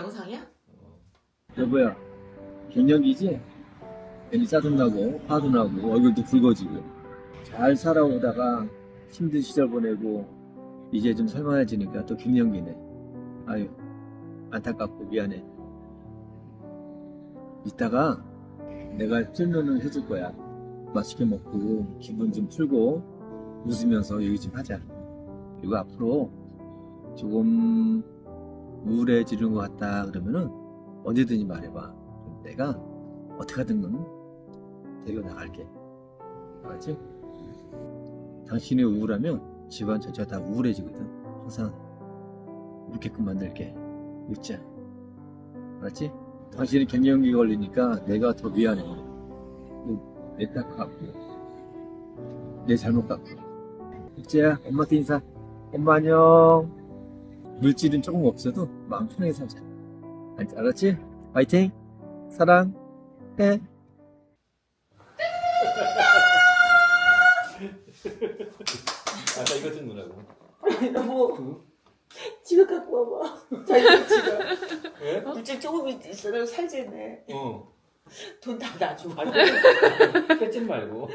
영상이야? 여보야, 갱년기지? 괜히 짜증나고, 화도 나고, 얼굴도 붉어지고. 잘 살아오다가 힘든 시절 보내고, 이제 좀 살만해지니까 또 갱년기네. 아유, 안타깝고 미안해. 이따가 내가 설명을 해줄 거야. 맛있게 먹고, 기분 좀 풀고, 웃으면서 얘기 좀 하자. 그리고 앞으로 조금 우울해지는 것 같다 그러면은 언제든지 말해봐. 내가 어떻게 하든 데려 나갈게. 알았지? 당신이 우울하면 집안 전체가 다 우울해지거든. 항상 웃게끔 만들게. 웃자. 알았지? 당신이 갱년기 걸리니까 내가 더 미안해. 내 탓 같고, 내 잘못 같고. 육재야, 엄마한테 인사. 엄마 안녕. 물질은 조금 없어도 마음 편하게 살자. 알- 알았지? 파이팅! 사랑! 해! 아까 이거 찍느라고. 여보 지갑 갖고 와봐 자기 지갑 왜? 물질 조금 있어도 살지네 어. 돈 다 놔줘 아니, 뺏지 말고.